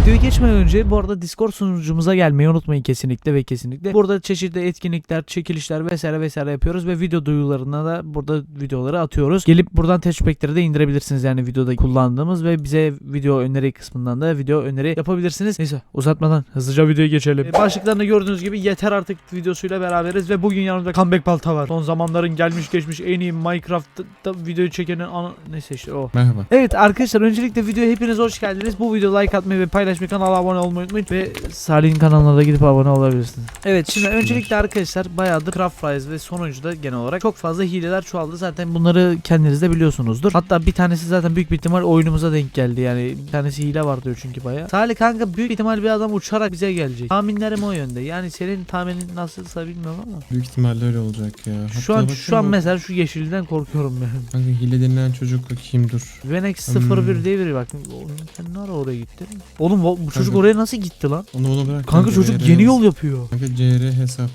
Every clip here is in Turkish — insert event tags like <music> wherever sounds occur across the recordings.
Videoya geçmeden önce bu arada Discord sunucumuza gelmeyi unutmayın kesinlikle ve kesinlikle. Burada çeşitli etkinlikler, çekilişler vesaire vesaire yapıyoruz ve video duyurularına da burada videoları atıyoruz. Gelip buradan touchpack'leri de indirebilirsiniz yani videoda kullandığımız ve bize video öneri kısmından da video öneri yapabilirsiniz. Neyse uzatmadan hızlıca videoya geçelim. Ee, Başlıklarında gördüğünüz gibi yeter artık videosuyla beraberiz ve bugün yanımda Comeback Balta var. Son zamanların gelmiş geçmiş en iyi Minecraft'ta videoyu çekenin ana... Neyse işte o. Merhaba. Evet arkadaşlar öncelikle videoya hepiniz hoş geldiniz. Bu videoya like atmayı ve paylaşmayı, kanala abone olmayı unutmayın. Ve Salih'in kanalına da gidip abone olabilirsiniz. Evet şimdi öncelikle arkadaşlar bayağıdır Craft Rise ve sonuncuda genel olarak çok fazla hileler çoğaldı. Zaten bunları kendiniz de biliyorsunuzdur. Hatta bir tanesi zaten büyük bir ihtimal oyunumuza denk geldi. Yani bir tanesi hile var diyor çünkü bayağı. Salih kanka büyük ihtimal bir adam uçarak bize gelecek. Tahminlerim o yönde. Yani senin tahminin nasılsa bilmiyorum ama. Büyük ihtimalle öyle olacak ya. Şu Hatta an şu an mesela şu yeşilden korkuyorum yani. Kanka hile denilen çocuk kim dur. Venex Hmm. 01 diye biri bak. Oğlum sen ne ara oraya gittin? Oğlum bu bu çocuk Kanka. oraya nasıl gitti lan? Onu onu bırak. Kanka çocuk yeni yol yapıyor. Kanka CR hesap.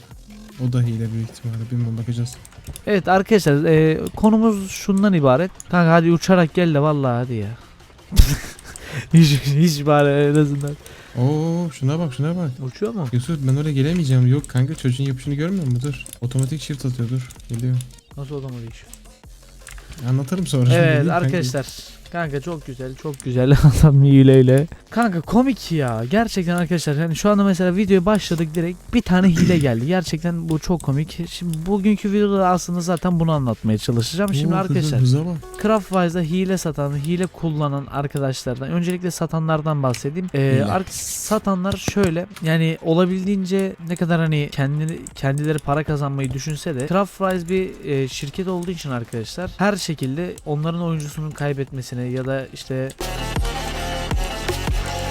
O da hile büyük ihtimalle. Bilmiyorum bakacağız. Evet arkadaşlar e, konumuz şundan ibaret. Kanka hadi uçarak gel de vallahi hadi ya. <laughs> hiç, hiç bari en azından. Oo şuna bak şuna bak. Uçuyor mu? Yusuf ben oraya gelemeyeceğim. Yok kanka çocuğun yapışını görmüyor musun? Dur. Otomatik shift atıyor dur. Geliyor. Nasıl otomatik iş? Anlatırım sonra. Şimdi Evet kanka. arkadaşlar. Kanka çok güzel çok güzel <laughs> adam hileyle. Kanka komik ya gerçekten arkadaşlar yani şu anda mesela videoya başladık direkt bir tane hile geldi. <clears throat> Gerçekten bu çok komik. Şimdi bugünkü videoda aslında zaten bunu anlatmaya çalışacağım. Şimdi Oo, arkadaşlar. Craftwise'da hile satan, hile kullanan arkadaşlardan öncelikle satanlardan bahsedeyim. Ee, satanlar şöyle yani olabildiğince ne kadar hani kendini kendileri para kazanmayı düşünse de Craftwise bir e, şirket olduğu için arkadaşlar her şekilde onların oyuncusunun kaybetmesine ya da işte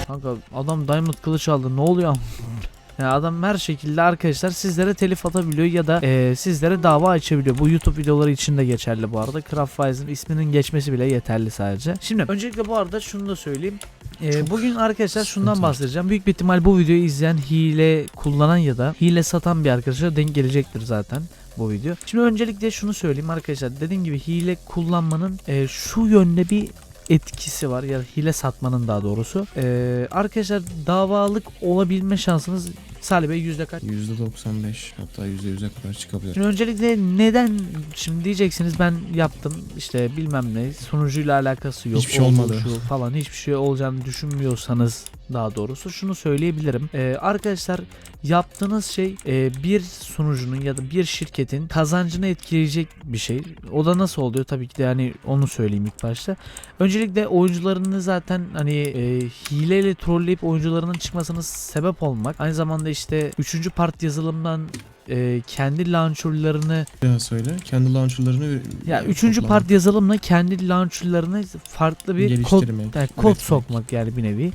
Kanka adam diamond kılıç aldı ne oluyor? <laughs> Yani adam her şekilde arkadaşlar sizlere telif atabiliyor ya da e, sizlere dava açabiliyor. Bu YouTube videoları için de geçerli bu arada. Craftwise'ın isminin geçmesi bile yeterli sadece. Şimdi öncelikle bu arada şunu da söyleyeyim. E, Çok bugün arkadaşlar şundan sıkıntı. bahsedeceğim. Büyük bir ihtimal bu videoyu izleyen hile kullanan ya da hile satan bir arkadaşa denk gelecektir zaten bu video. Şimdi öncelikle şunu söyleyeyim arkadaşlar. Dediğim gibi hile kullanmanın e, şu yönde bir etkisi var ya hile satmanın daha doğrusu. Ee, arkadaşlar davalık olabilme şansınız Salih Bey yüzde kaç? %95 hatta %100'e kadar çıkabilir. Şimdi öncelikle neden şimdi diyeceksiniz ben yaptım işte bilmem ne sunucuyla alakası yok. Hiçbir şey olmadı. Şu falan hiçbir şey olacağını düşünmüyorsanız daha doğrusu şunu söyleyebilirim. Ee, arkadaşlar yaptığınız şey e, bir sunucunun ya da bir şirketin kazancını etkileyecek bir şey. O da nasıl oluyor tabii ki de hani onu söyleyeyim ilk başta. Öncelikle oyuncularını zaten hani e, hileyle trolleyip oyuncularının çıkmasına sebep olmak. Aynı zamanda işte 3. part yazılımdan e, kendi launcherlarını daha söyle. Kendi launcherlarını ya e, üçüncü toplama. part yazılımla kendi launcherlarını farklı bir kod yani kod sokmak yani bir nevi.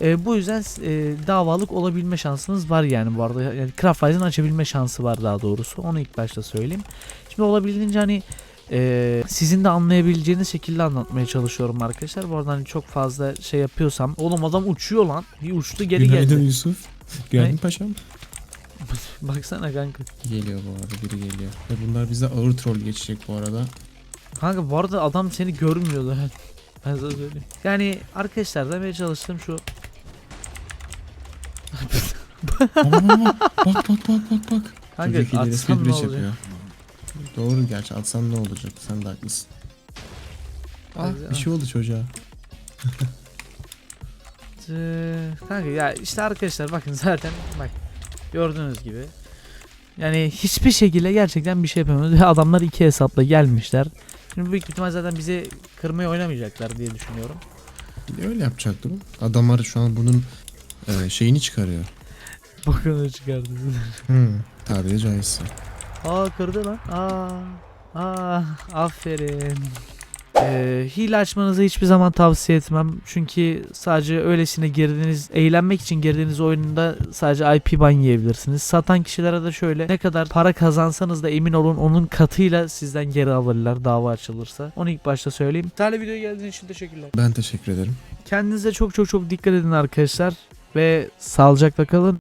E, bu yüzden e, davalık olabilme şansınız var yani bu arada. Yani Craftwise'ın açabilme şansı var daha doğrusu. Onu ilk başta söyleyeyim. Şimdi olabildiğince hani e, sizin de anlayabileceğiniz şekilde anlatmaya çalışıyorum arkadaşlar. Bu arada hani çok fazla şey yapıyorsam. Oğlum adam uçuyor lan. Bir uçtu geri Günaydın geldi. Yusuf. Geldin Ne? paşam. <laughs> Baksana kanka. Geliyor bu arada biri geliyor. Ve bunlar bize ağır troll geçecek bu arada. Kanka bu arada adam seni görmüyordu. ben sana söyleyeyim. Yani arkadaşlar demeye çalıştığım şu. Ama ama bak bak bak bak bak. Kanka Çocuk atsam ne olacak? Doğru gerçi atsan ne olacak? Sen de haklısın. Ah, bir şey oldu çocuğa. Ee, Kanka ya işte arkadaşlar bakın zaten bak gördüğünüz gibi yani hiçbir şekilde gerçekten bir şey yapamıyoruz ve adamlar iki hesapla gelmişler. Şimdi büyük ihtimal zaten bizi kırmaya oynamayacaklar diye düşünüyorum. Öyle yapacaktı bu. Adamlar şu an bunun e, şeyini çıkarıyor. <laughs> Bakın çıkardı. Hmm, tabiri caizse. Aa kırdı lan. Aa. Aa aferin. Ee, hile açmanızı hiçbir zaman tavsiye etmem. Çünkü sadece öylesine girdiğiniz, eğlenmek için girdiğiniz oyunda sadece IP ban yiyebilirsiniz. Satan kişilere de şöyle ne kadar para kazansanız da emin olun onun katıyla sizden geri alırlar dava açılırsa. Onu ilk başta söyleyeyim. Tane videoya geldiğiniz için teşekkürler. Ben teşekkür ederim. Kendinize çok çok çok dikkat edin arkadaşlar ve sağlıcakla kalın.